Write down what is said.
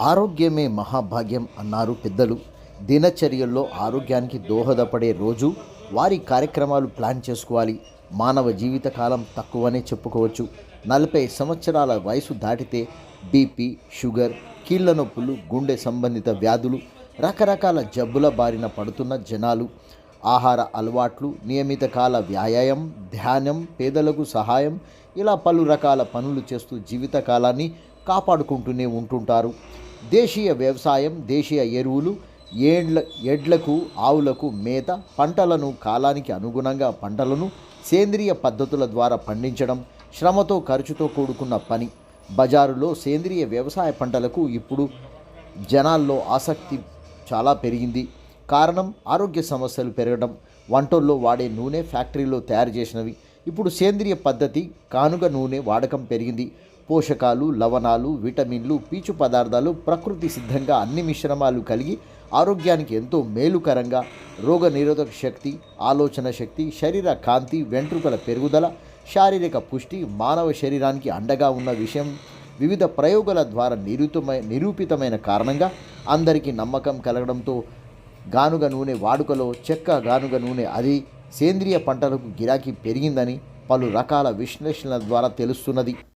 ఆరోగ్యమే మహాభాగ్యం అన్నారు పెద్దలు. దినచర్యల్లో ఆరోగ్యానికి దోహదపడే రోజు వారి కార్యక్రమాలు ప్లాన్ చేసుకోవాలి. మానవ జీవితకాలం తక్కువనే చెప్పుకోవచ్చు. నలభై సంవత్సరాల వయసు దాటితే బీపీ షుగర్ కీళ్ళ నొప్పులు గుండె సంబంధిత వ్యాధులు రకరకాల జబ్బుల బారిన పడుతున్న జనాలు ఆహార అలవాట్లు నియమిత కాల వ్యాయామం ధ్యానం పేదలకు సహాయం ఇలా పలు రకాల పనులు చేస్తూ జీవితకాలాన్ని కాపాడుకుంటూనే ఉంటుంటారు. దేశీయ వ్యవసాయం దేశీయ ఎరువులు ఏండ్ల ఎడ్లకు ఆవులకు మేత పంటలను కాలానికి అనుగుణంగా పంటలను సేంద్రియ పద్ధతుల ద్వారా పండించడం శ్రమతో ఖర్చుతో కూడుకున్న పని. బజారులో సేంద్రియ వ్యవసాయ పంటలకు ఇప్పుడు జనాల్లో ఆసక్తి చాలా పెరిగింది. కారణం ఆరోగ్య సమస్యలు పెరగడం. వంటల్లో వాడే నూనె ఫ్యాక్టరీలో తయారు చేసినవి. ఇప్పుడు సేంద్రియ పద్ధతి కానుగ నూనె వాడకం పెరిగింది. పోషకాలు లవణాలు విటమిన్లు పీచు పదార్థాలు ప్రకృతి సిద్ధంగా అన్ని మిశ్రమాలు కలిగి ఆరోగ్యానికి ఎంతో మేలుకరంగా. రోగ నిరోధక శక్తి ఆలోచన శక్తి శరీర కాంతి వెంట్రుకల పెరుగుదల శారీరక పుష్టి మానవ శరీరానికి అండగా ఉన్న విషయం వివిధ ప్రయోగాల ద్వారా నిరూపితమై నిరూపితమైన కారణంగా అందరికీ నమ్మకం కలగడంతో గానుగ నూనె వాడుకలో చెక్క గానుగ నూనె అది సేంద్రియ పంటలకు గిరాకీ పెరిగిందని పలు రకాల విశ్లేషణల ద్వారా తెలుస్తున్నది.